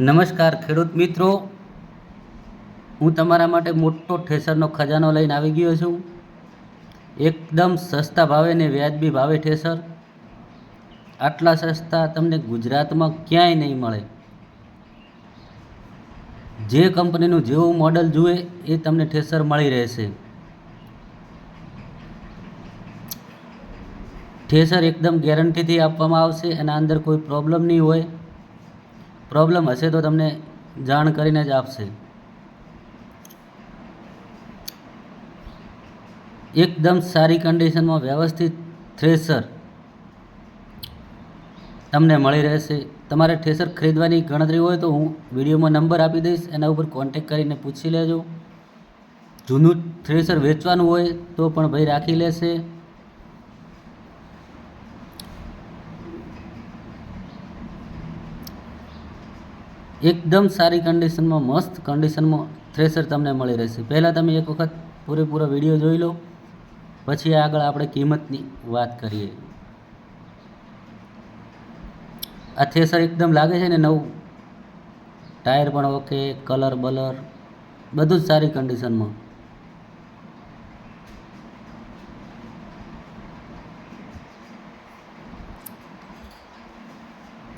નમસ્કાર ખેડૂત મિત્રો. હું તમારા માટે મોટો ઠેસરનો ખજાનો લઈને આવી ગયો છું. એકદમ સસ્તા ભાવે ને વ્યાજબી ભાવે ઠેસર. આટલા સસ્તા તમને ગુજરાતમાં ક્યાંય નહીં મળે. જે કંપનીનું જેવું મોડલ જુએ એ તમને ઠેસર મળી રહેશે. ઠેસર એકદમ ગેરંટીથી આપવામાં આવશે એના અંદર કોઈ પ્રોબ્લેમ નહીં હોય. પ્રોબ્લેમ હશે તો તમને જાણ કરીને જ આપશે. એકદમ સારી કન્ડિશનમાં વ્યવસ્થિત થ્રેસર તમને મળી રહેશે. તમારે થ્રેસર ખરીદવાની ગણતરી હોય તો હું વિડીયોમાં નંબર આપી દઈશ. એના ઉપર કોન્ટેક કરીને પૂછી લેજો. જૂનું થ્રેસર વેચવાનું હોય તો પણ ભાઈ રાખી લેશે. એકદમ સારી કન્ડિશનમાં મસ્ત કન્ડિશનમાં થ્રેસર તમને મળી રહેશે. પહેલાં તમે એક વખત પૂરેપૂરો વીડિયો જોઈ લો, પછી આગળ આપણે કિંમતની વાત કરીએ. આ થ્રેસર એકદમ લાગે છે ને નવું. ટાયર પણ ઓકે કલર બલર બધું જ સારી કન્ડિશનમાં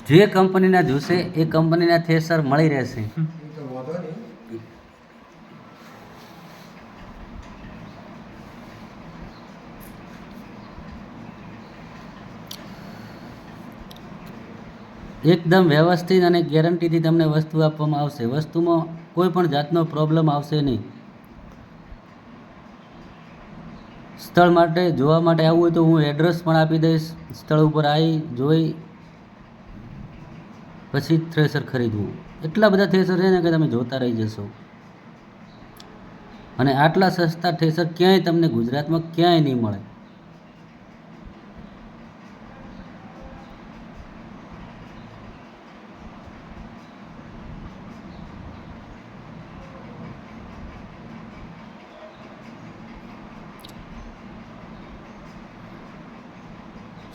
જે કંપનીના જોશે, એ કંપનીના થેસર મળી રહેશે. એકદમ વ્યવસ્થિત અને ગેરંટીથી તમને વસ્તુ આપવામાં આવશે. વસ્તુમાં કોઈ પણ જાતનો પ્રોબ્લેમ આવશે નહીં. સ્થળ માટે, જોવા માટે આવવું હોય તો હું એડ્રેસ પણ આપી દઈશ. સ્થળ ઉપર આવી જોઈ પછી થ્રેસર ખરીદવું. એટલા બધા થ્રેસર છે ને કે તમે જોતા રહી જશો. અને આટલા સસ્તા થ્રેસર ક્યાંય તમને ગુજરાતમાં ક્યાંય નહીં મળે.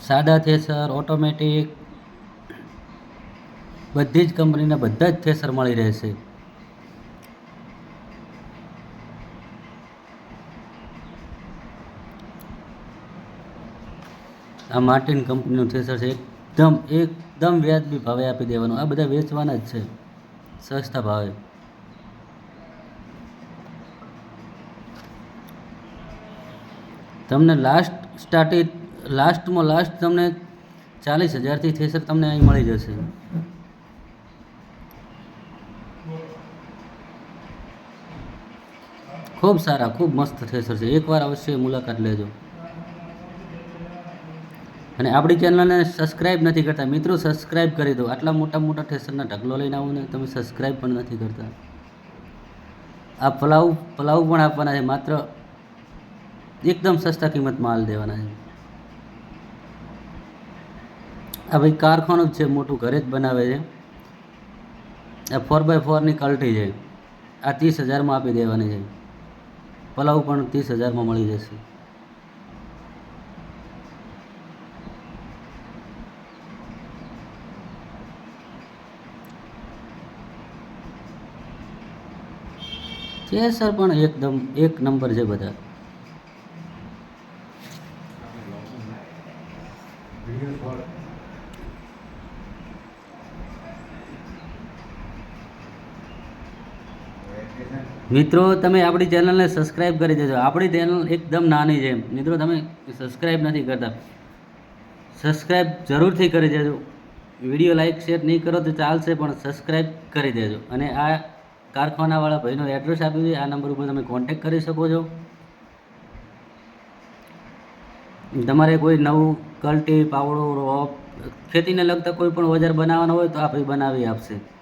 સાદા થેસર ઓટોમેટિક બધી જ કંપનીના બધા જ થ્રેસર મળી રહેશે. આ માર્ટિન કંપનીનું થ્રેસર છે. એકદમ એકદમ વ્યાજબી ભાવે આપી દેવાનું. આ બધા વેચવાના જ છે. સસ્તા ભાવે. તમને લાસ્ટ સ્ટાર્ટિંગ લાસ્ટમાં લાસ્ટ તમને ચાલીસ હજારથી થ્રેસર તમને અહીં મળી જશે. ખૂબ સારા, ખૂબ મસ્ત થ્રેસર છે. એકવાર અવશ્ય મુલાકાત લેજો. અને આપણી ચેનલને સબસ્ક્રાઈબ નથી કરતા, મિત્રો સબસ્ક્રાઈબ કરી દો. આટલા મોટા મોટા થ્રેસરના ઢગલો લઈને આવો ને તમે સબસ્ક્રાઈબ પણ નથી કરતા. આ પલાવ પલાવ પણ આપવાના છે, માત્ર એકદમ સસ્તા કિંમતમાં માલ દેવાના છે. આ ભાઈ કારખાનું જ છે, મોટું ઘરે જ બનાવે છે. આ ફોર બાય ફોરની કલ્ટી છે. આ ત્રીસ હજારમાં આપી દેવાની છે. પલાવ પણ ત્રીસ હજારમાં મળી જશે છે સર પણ એકદમ એક નંબર છે બધા વીડિયો કોલ મિત્રો, તમે આપણી ચેનલને સબસ્ક્રાઈબ કરી દેજો. આપણી ચેનલ એકદમ નાની છે. મિત્રો, તમે સબસ્ક્રાઈબ નથી કરતા. સબસ્ક્રાઈબ જરૂરથી કરી દેજો. વીડિયો લાઇક શેર નહીં કરો તો ચાલશે, પણ સબસ્ક્રાઈબ કરી દેજો. અને આ કારખાનાવાળા ભાઈનો એડ્રેસ આપ્યું છે આ નંબર ઉપર તમે કોન્ટેક કરી શકો છો. તમારે કોઈ નવું કલ્ટી, પાવડો, રોપ ખેતીને લગતા કોઈ પણ ઓજાર બનાવવાનો હોય તો આ ભાઈ બનાવી આપશે.